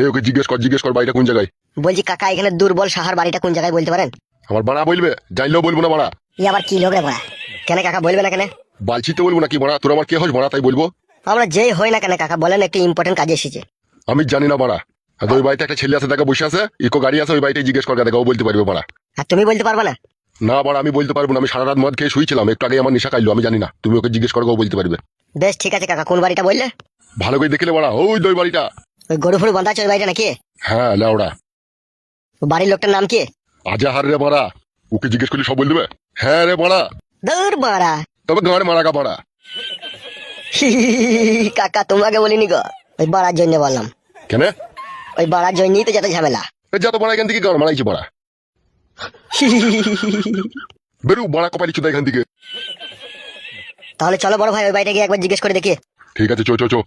এ ওকে জিজ্ঞেস কর জিজ্ঞেস কর বাড়িটা কোন জায়গায়? বলছি কাকা এখানে দুর্বল সাহার বাড়িটা কোন জায়গায় বলতে পারেন? আমার বাড়া বলবে জানলেও বলব না বাড়া। ই আবার কি লোক রে বড়া? কেন কাকা বলবে না কেন? বালছি তো বলব না কি বাড়া তোর আমার কে হোস বাড়া তাই বলব। আমরা যেই হই না কেন কাকা বলেন একটু ইম্পর্টেন্ট কাজে এসেছে। আমি জানি না বাড়া। আর ওই বাড়িতে একটা ছেলে আছে দেখা বসে আছে ইকো গাড়ি আছে ওই বাড়িটাই জিজ্ঞেস কর দেখা ও বলতে পারবে বাড়া। আর তুমি বলতে পারবে না? না বাড়া আমি বলতে পারব না আমি সারা রাত মদ খেয়ে শুয়েছিলাম একটু আগে আমার নেশা আমি জানি না তুমি ওকে জিজ্ঞেস করো ও বলতে পারবে। বেশ ঠিক আছে কাকা কোন বাড়িটা বললে? ভালো করে দেখলে বাড়া ওই দই বাড়িটা। ওই গরু ফুরু বাঁধা আছে ওই বাড়িটা নাকি? হ্যাঁ লেওড়া ও বাড়ির লোকটার নাম কি? আজাহার রে বাড়া। ওকে জিজ্ঞেস করলে সব বল দেবে হ্যাঁ রে বাড়া। দূর বাড়া। তবে গাঁড় মারা গা বাড়া। কাকা তোমাকে বলিনি গো। ওই বাড়ার জন্য বললাম। কেন? ওই বাড়ার জন্যই তো যত ঝামেলা। যত বাড়া এখান থেকে গাঁড় মারাইছে বাড়া। বেরু বাড়া কপালি চুদা এখান থেকে। তাহলে চলো বড় ভাই ওই বাড়িটা গিয়ে একবার জিজ্ঞেস করে দেখি। ঠিক আছে চো চো চো।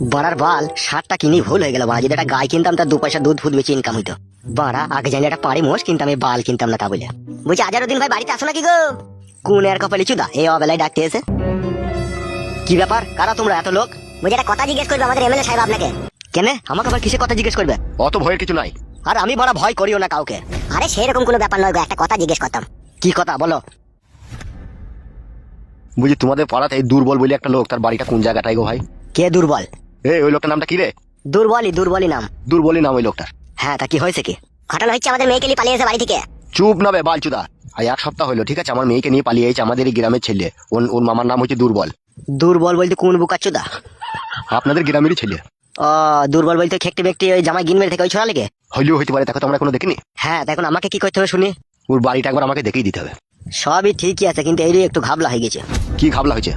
বাড়ার বাল সারটা কিনি ভুল হয়ে গেল বাড়া। যদি একটা গাই কিনতাম তার দু পয়সা দুধ ফুদ বেশি ইনকাম হইতো। বাড়া আগে জানি একটা পাড়ি মোষ কিনতাম এই বাল কিনতাম না তা বলে বলছি হাজারো দিন ভাই বাড়িতে আসো নাকি গো? কোন এর কপালি চুদা? এই অবেলায় ডাকতে এসে। কি ব্যাপার? কারা তোমরা এত লোক? বুঝে একটা কথা জিজ্ঞেস করবে আমাদের এমএলএ সাহেব আপনাকে? কেনে? আমাকে আবার কিসে কথা জিজ্ঞেস করবে? অত ভয়ের কিছু নাই। আর আমি বড় ভয় করিও না কাউকে। আরে সেরকম কোনো ব্যাপার নয় গো একটা কথা জিজ্ঞেস করতাম। কি কথা? বলো। বুঝি তোমাদের পাড়াতে এই দুর্বল বলে একটা লোক তার বাড়িটা কোন জায়গাটায় গো ভাই? কে দুর্বল? এই ওই লোকটার নামটা কি রে? দুর্বলই দুর্বলই নাম। দুর্বলই নাম ওই লোকটার। হ্যাঁ তা কি হয়েছে কি? ঘটনা হচ্ছে আমাদের মেয়েকে নিয়ে পালিয়ে এসে বাড়ি থেকে। চুপ না বে বালচুদা। আর এক সপ্তাহ হলো ঠিক আছে? আমার মেয়েকে নিয়ে পালিয়ে এসেছে আমাদের এই গ্রামের ছেলে। ওর ওর মামার নাম হচ্ছে দুর্বল। দুর্বল বলতে কোন বুকাচ্চুদা? আপনাদের গ্রামেরই ছেলে। ও দুর্বল বলতে খেকটি ব্যক্তি ওই জামাই গিনমের থেকে ওই ছোড়া লেগে হইলেও হইতে পারে দেখো তো আমরা কোনো দেখিনি। হ্যাঁ দেখুন আমাকে কি করতে হবে শুনি? ওর বাড়িটা একবার আমাকে দেখিয়ে দিতে হবে। সবই ঠিকই আছে কিন্তু এই একটু ঘাবলা হয়ে গেছে। কি ঘাবলা হয়েছে?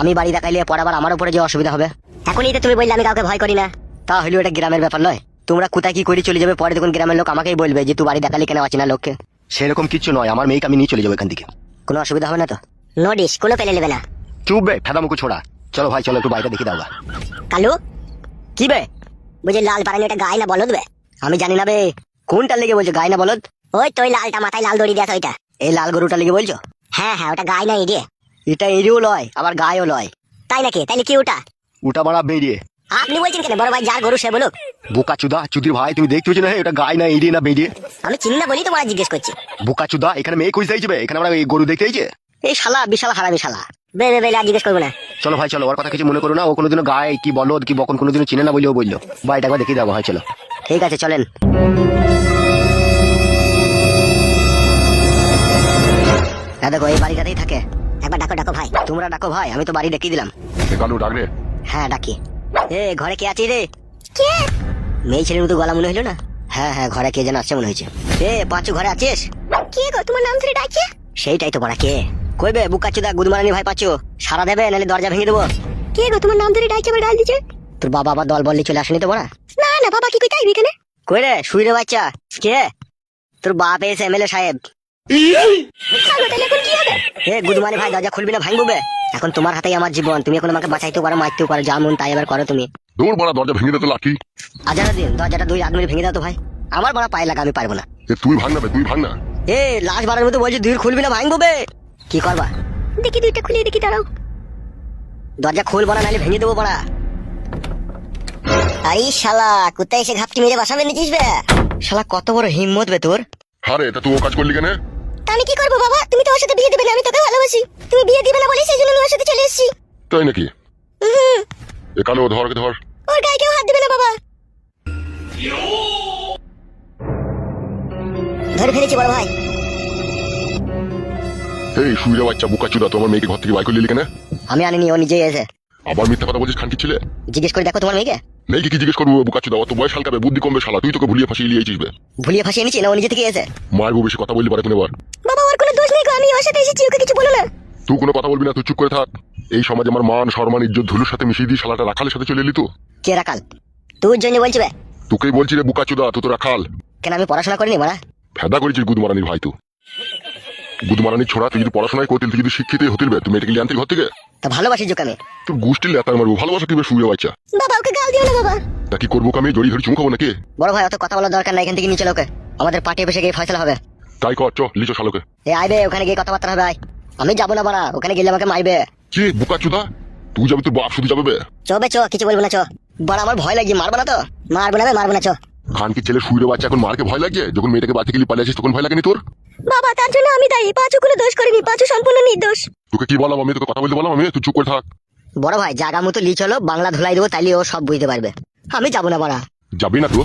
আমি বাড়ি দেখাইলে পরে আবার আমার উপরে যে অসুবিধা হবে। এখনই তো তুমি বললে আমি কাউকে ভয় করি না। তা হলেও এটা গ্রামের ব্যাপার নয়। তোমরা কোথায় কি করে চলে যাবে পরে দেখুন গ্রামের লোক আমাকেই বলবে যে তুই বাড়ি দেখালি কেন অচেনা লোককে? সেরকম কিছু নয়। আমার মেয়েকে আমি নিয়ে চলে যাব এখান থেকে। কোনো অসুবিধা হবে না তো? নোটিশ কোনো পেলে নেবে না। চুপ বে ফেদা মুখো ছোড়া। চলো ভাই চলো একটু বাড়িটা দেখে দাও। কালু? কি বে? বুঝে লাল পারানি ওটা গায়ে না বলো দেবে আমি জানি না বে কোনটার লেগে বলছো গায় না বলদ? ওই তো ওই লালটা মাথায় লাল দড়ি দেওয়া ওইটা। এই লাল গরুটা লেগে বলছো? হ্যাঁ হ্যাঁ ওটা গায়ে না এড়িয়ে এটা এরিও লয় আবার গায়েও লয়। তাই নাকি? তাইলে কি ওটা? উটা বাড়া বেরিয়ে। আপনি বলছেন কেন? বড় ভাই যার গরু সে বলুক। বোকা চুদা চুদির ভাই তুমি দেখতে হচ্ছে না? এটা গায়ে না এড়িয়ে না বেরিয়ে আমি চিনি না বলি তোমার জিজ্ঞেস করছি। বোকা চুদা এখানে মেয়ে খুঁজতে যাবে এখানে আমরা এই গরু দেখতে আইছে এই শালা বিশাল হারামি শালা। বে বে বেলে আর জিজ্ঞেস করব না। চলো ভাই চলো ওর কথা কিছু মনে করো না। ও কোনোদিনও গায়ে কি বলদ কি বকন কোনোদিনও চিনে না বলেও বলল। বাড়িটা একবার দেখিয়ে দেবো হয় চলো। ঠিক আছে চলেন। দেখো এই বাড়িটাতেই থাকে। একবার ডাকো ডাকো ভাই। তোমরা ডাকো ভাই আমি তো বাড়ি ডেকে দিলাম। কালু ডাক রে হ্যাঁ ডাকি। এ ঘরে কে আছিস রে? কে? মেয়ে ছেলের মতো গলা মনে হইল না? হ্যাঁ হ্যাঁ ঘরে কে যেন আসছে মনে হয়েছে। এ পাঁচু ঘরে আছিস? কে গো তোমার নাম ধরে ডাকছে সেইটাই তো বড়া কে। কইবে বুকাচুদা গুদমারানি ভাই পাচ্ছু সারা দেবে নাহলে দরজা ভেঙে দেবো। কে গো তোমার নাম ধরে ডাকছে আবার ডাল দিচ্ছে তোর বাবা আবার দল বললি চলে আসেনি তো বড়া না না বাবা কি কইতে আইবি এখানে? কই রে শুই রে বাচ্চা কে? তোর বাপ এসে এমএলএ সাহেব। খালো কি হবে এ গুদমানি ভাই দরজা খুলবি না ভাঙবো এখন তোমার হাতেই আমার জীবন তুমি এখন আমাকে বাঁচাইতেও পারো মারতেও পারো যা মন তাই এবার করো তুমি। দৌড় বাড়া দরজা ভেঙে দে তো লাকি আজারা দিন দরজাটা দুই আদমি ভেঙে দাও তো ভাই। আমার বড় পায়ে লাগা আমি পারব না। এ তুই ভাঙ না তুই ভাঙ না। এ লাস্ট বারের মতো বলছি দুই খুলবি না ভাঙবো কি করবা? দেখি দুইটা খুলে দেখি দাঁড়াও। দরজা খুলবো না নাহলে ভেঙে দেবো বড়া। আরে শালা কোথায় এসে ঘাপটি মেরে বসাবে নিচিস বে। শালা কত বড় হিম্মত বে তোর। তুই ও কাজ করলি কেন? তা আমি কি করব বাবা? তুমি তো ওর সাথে বিয়ে দিবে না আমি তোকে ভালোবাসি। তুমি বিয়ে দিবে না বলে সেই জন্য আমি ওর সাথে চলে এসেছি। তাই নাকি? এ কালু ধরকে ধর। ওর গায়ে কেউ হাত দিবে না বাবা। ধরে ফেলেছি বড় ভাই। এই শুয়ে বাচ্চা বুকা চুদা তোমার মেয়েকে ঘর থেকে বাইক করে কেন? আমি আনিনি ও নিজেই এসে। আবার মিথ্যা কথা বলছিস খানকি ছিলে? জিজ্ঞেস করে দেখো তোমার মেয়েকে? মেয়েকে কি জিজ্ঞেস করব বুকা চুদা অত বয়স হালকাবে বুদ্ধি কমবে শালা তুই তোকে ভুলিয়ে ফাঁসিয়ে লিয়েছিস বে। ভুলিয়ে ফাঁসিয়ে নিচ্ছি না ও নিজে থেকে এসে। মায়ের বউ বেশি কথা বললি পারে এবার বাবা ওর কোনো দোষ নেই আমি ওর সাথে এসেছি ওকে কিছু বলো না। তুই কোনো কথা বলবি না তুই চুপ করে থাক। এই সমাজে আমার মান সম্মান ইজ্জত ধুলুর সাথে মিশিয়ে দিয়ে শালাটা রাখালের সাথে চলে এলি তো? কে রাখাল? তোর জন্য বলছি বে। তোকেই বলছি রে বুকা চুদা তুই তো রাখাল। কেন আমি পড়াশোনা করিনি মারা? ফেদা করেছিস গুদমারানির ভাই তুই গুদমারানির ছোড়া তুই যদি পড়াশোনায় করতিল তুই যদি শিক্ষিতই হতিল বে তুমি এটাকে আনতিল ঘর থেকে? তা ভালোবাসি যোগ আমি তোর গোষ্ঠীর লেতার মারবো ভালোবাসা শুয়ে বাচ্চা? বাবা ওকে গাল দিও না বাবা। তা কি করব আমি জড়ি ধরে চুমু খাব নাকি? বড় ভাই অত কথা বলার দরকার নাই এখান থেকে নিচে লোকে। আমাদের পার্টি অফিসে গিয়ে ফয়সলা হবে। তাই কর চ লিচো শালোকে। এ আইবে ওখানে গিয়ে কথাবার্তা হবে আমি যাব না বাড়া ওখানে গেলে আমাকে মারবে কে বুকা চুদা? তুই যাবি তোর বাপ শুধু যাবে বে। চ বে চ কিছু বলব না চ। বড় আমার ভয় লাগছে মারবো না তো? মারবো না বে মারবো না চ। খানকি ছেলে শুয়ে বাচ্চা এখন মারকে ভয় লাগে? যখন মেয়েটাকে বাড়ি থেকে পালিয়ে আসিস তখন ভয় লাগেনি তোর? বাবা তার জন্য আমি দায়ী। পাঁচু কোনো দোষ করিনি পাঁচু সম্পূর্ণ নির্দোষ। তোকে কি বললাম আমি? তোকে কথা বলতে বললাম আমি? তুই চুপ করে থাক। বড় ভাই জায়গা মতো লি চলো বাংলা ধুলাই দেবো তাইলে ও সব বুঝতে পারবে। আমি যাব না বড়া। যাবি না তো?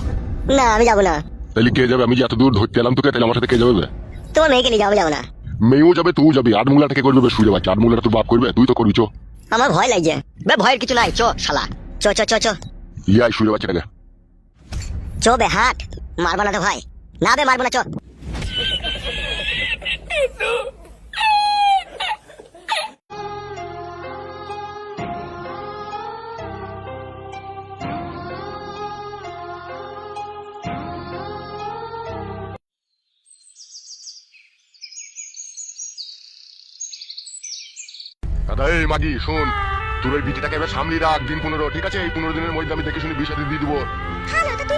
না আমি যাব না। তাহলে কে যাবে? আমি যে এত দূর ধরতে এলাম তোকে তাহলে আমার সাথে কে যাবে? তোমার মেয়েকে নিয়ে যাব যাব না। মেয়েও যাবে তুই যাবি। আট মুলাটা কে করবে? শুয়ে বাচ্চা আট মুলাটা তোর বাপ করবে? তুই তো করবি চো। আমার ভয় লাগছে। বে ভয়ের কিছু নাই চ শালা। চ চ চ চ। ইয়াই শুয়ে বাচ্চাটাকে চ বে হাট। মারবো না তো ভাই। না বে মারবো না চ দাদা এই মাগি শোন। তোর ওই বিটিটাকে এবার সামলি রাখ দিন পনেরো। ঠিক আছে? এই পনেরো দিনের মধ্যে আমি দেখে শুনে বিষাদি দিয়ে দিবো। হ্যালো তো তুই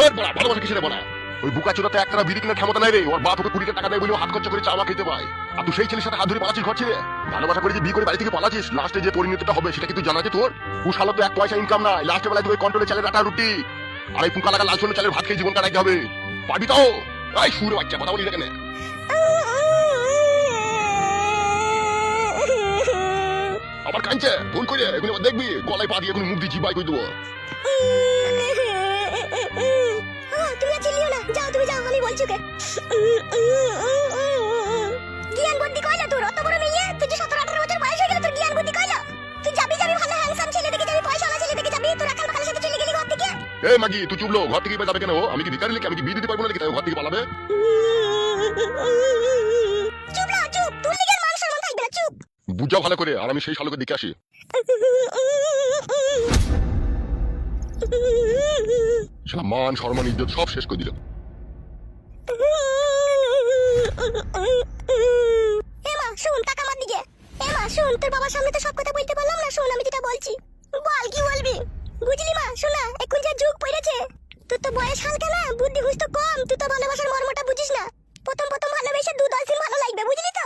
তোর বলা ভালোবাসা কিসের বলা ওই বুকা চোদাতে একটা বিড়ি কেনার ক্ষমতা নাই রে। ওর বাপ ওকে কুড়ি টাকা দেয় বলে হাত খরচা করে চাওয়া খেতে পায়। আর তুই সেই ছেলের সাথে হাত ধরে পালাচ্ছিস ঘর ছেড়ে? ভালোবাসা করে যে বিয়ে করে বাড়ি থেকে পালাচ্ছিস লাস্টে যে পরিণতিটা হবে সেটা কি তুই জানা আছে তোর? পুষালো তো এক পয়সা ইনকাম নাই। লাস্টে বেলায় তুই কন্ট্রোলে চালের আটা রুটি। আর এই পুকা লাগা লাল সোনা চালের ভাত খেয়ে জীবন কাটাইতে হবে। পাবি তো? এই সুরে বাচ্চা কথা বলি না কেন? আবার কাঁদছে? ভুল করে এগুলো দেখবি? গলায় পা দিয়ে এখন মুখ দিয়ে জিবাই করে দেবো। যাও তুমি যাও আমি বলছি ওকে। জ্ঞান বুদ্ধি কইলা তোর? অত বড় মেয়ে? তুই যে সতেরো আঠারো বছর বয়স হয়ে গেল তোর জ্ঞান বুদ্ধি কইলা তুই যাবি যাবি ভালো হ্যান্ডসাম ছেলে দেখে যাবি পয়সাওয়ালা ছেলে দেখে যাবি তোর বাকালের সাথে চলে গেলি ঘর থেকে? এই মাগি তুই চুপলো ঘর থেকে যাবে কেন ও? আমি কি ভিকারি আমি কি বিয়ে দিতে পারব না নাকি? ঘর থেকে পালাবে? চুপ তুই লিগের মান সম্মান থাকবে না চুপ। বুঝা ভালো করে আর আমি সেই শালোকে দিকে আসি। শালা মান সম্মান ইজ্জত সব শেষ করে দিল। এমা শুন টাকা আমার দিকে। এমা শুন, তোর বাবার সামনে তো সব কথা বলতে পারলাম না? শুন, আমি যেটা বলছি। বল, কি বলবি? বুঝলি মা, শোনা এখন যা যুগ পড়েছে। তোর তো বয়স হালকা না? বুদ্ধি হুস তো কম। তুই তো ভালোবাসার মর্মটা বুঝিস না। প্রথম প্রথম ভালোবেসে দু দশ দিন ভালো লাগবে, বুঝলি তো?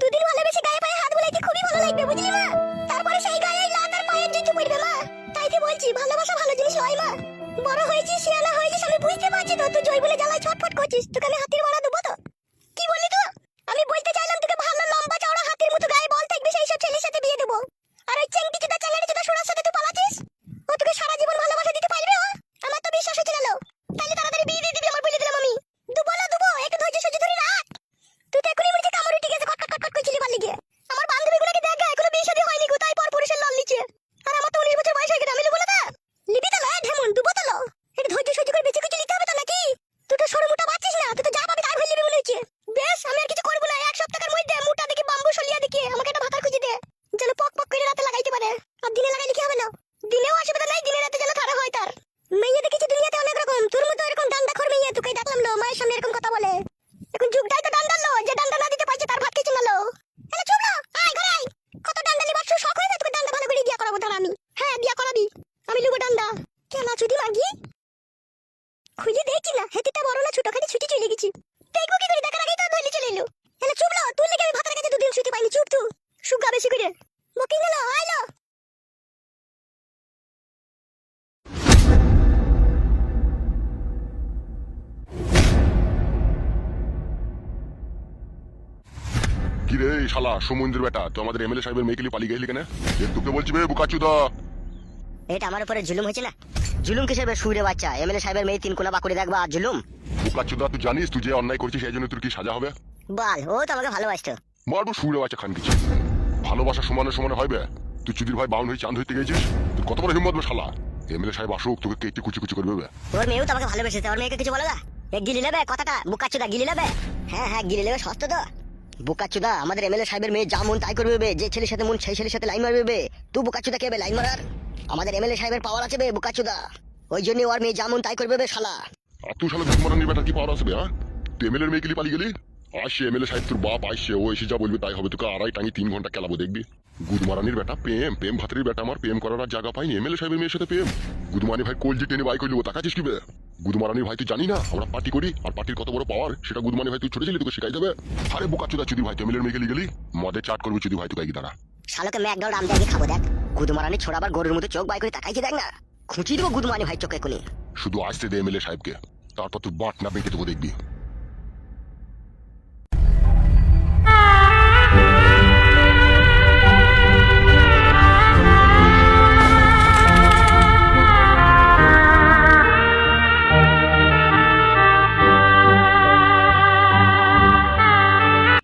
দুদিন ভালোবেসে গায়ে পায়ে হাত বুলাইতে খুবই ভালো লাগবে, বুঝলি মা? তারপরে সেই গায়ে লাত আর পায়ের জুতো পড়বে মা। তাই বলছি, ভালোবাসা ভালো জিনিস নয় মা। বড় হয়েছিস শিয়ানা হয়েছিস, আমি বুঝতে পারছি তো, তুই জয় বলে ಇಷ್ಟು ಕಮ್ಮಿ কি রে শালা সমুদ্রের বেটা তো আমাদের এমএলএ সাহেবের মেয়েকে পালিয়ে গেলি কেন? তোকে বলছি বে বুকাচুদা। এটা আমার উপরে জুলুম হয়েছে না? জুলুম কিসের বে সুরে বাচ্চা? এমএলএ সাহেবের মেয়ে তিন কোনা বাকুড়ে দেখবা আর জুলুম? বুকাচুদা তুই জানিস তুই যে অন্যায় করছিস সেই জন্য তোর কি সাজা হবে? বল ও তো আমাকে ভালোবাসতো। মারবো সুরে বাচ্চা খান কিছু। ভালোবাসা সমানে সমানে হবে তুই চুদির ভাই বাউন হয়ে চাঁদ হইতে গেছিস? তোর কত বড় হিম্মত বে শালা? এমএলএ সাহেব আসুক তোকে কেটে কুচি কুচি করবে। ওর মেয়েও তো আমাকে ভালোবেসেছে ওর মেয়েকে কিছু বলো না? গিলি নেবে কথাটা? বুকাচুদা গিলি নেবে? হ্যাঁ হ্যাঁ গিলি নেবে সস্তা তো। বুকাচুদা, আমাদের এমএলএ সাহেবের মেয়ে যা মন তাই করবে যে ছেলের সাথে মন, সেই ছেলের সাথে লাইন মারবে তুই বুকাচুদা কে লাইন মারার? আমাদের এমএলএ সাহেবের পাওয়ার আছে বে, বুকাচুদা। ওই জন্য ওর মেয়ে যা মন তাই করবে শালা। আর তুই শালা কি পাওয়ার হ্যাঁ? তুই এমএলএ নিয়ে পালিয়ে গেলি? আসছে এমএলএ সাহেব তোর বাপ আসছে ও এসে যা বলবে তাই হবে, তোকে আড়াই টাঙি তিন ঘণ্টা খেলাবো, দেখবি? গুদমারানির বেটা, প্রেম প্রেম ভাতের বেটা আমার, প্রেম করার জায়গা পাইনি, এমএলএ সাহেবের মেয়ের সাথে প্রেম। গুদমানি ভাই কোল যে টেনে বাই করলি, ও তাকাছিস কি বে? গুদমারানি ভাই তুই জানি না আমরা পার্টি করি আর পার্টির কত বড় পাওয়ার সেটা গুদমানি ভাই তুই ছোট ছিলি তোকে শেখাই যাবে আরে বোকা চুদা চুদি ভাই তেমিলের মেয়ে গেলি গেলি? মদে চাট করবি চুদি ভাই তুই গাই দাঁড়া। শালোকে ম্যাকডাউন রাম রামদাকে খাব দেখ। গুদমারানি ছোড়াবার গরুর মতো চোখ বাই করে তাকাইছে দেখ না। খুঁচি দেবো গুদমানি ভাই চোখে কোনি শুধু আসতে দে এমএলএ সাহেবকে। তারপর তুই বাট না বেঁকে দেবো দেখবি।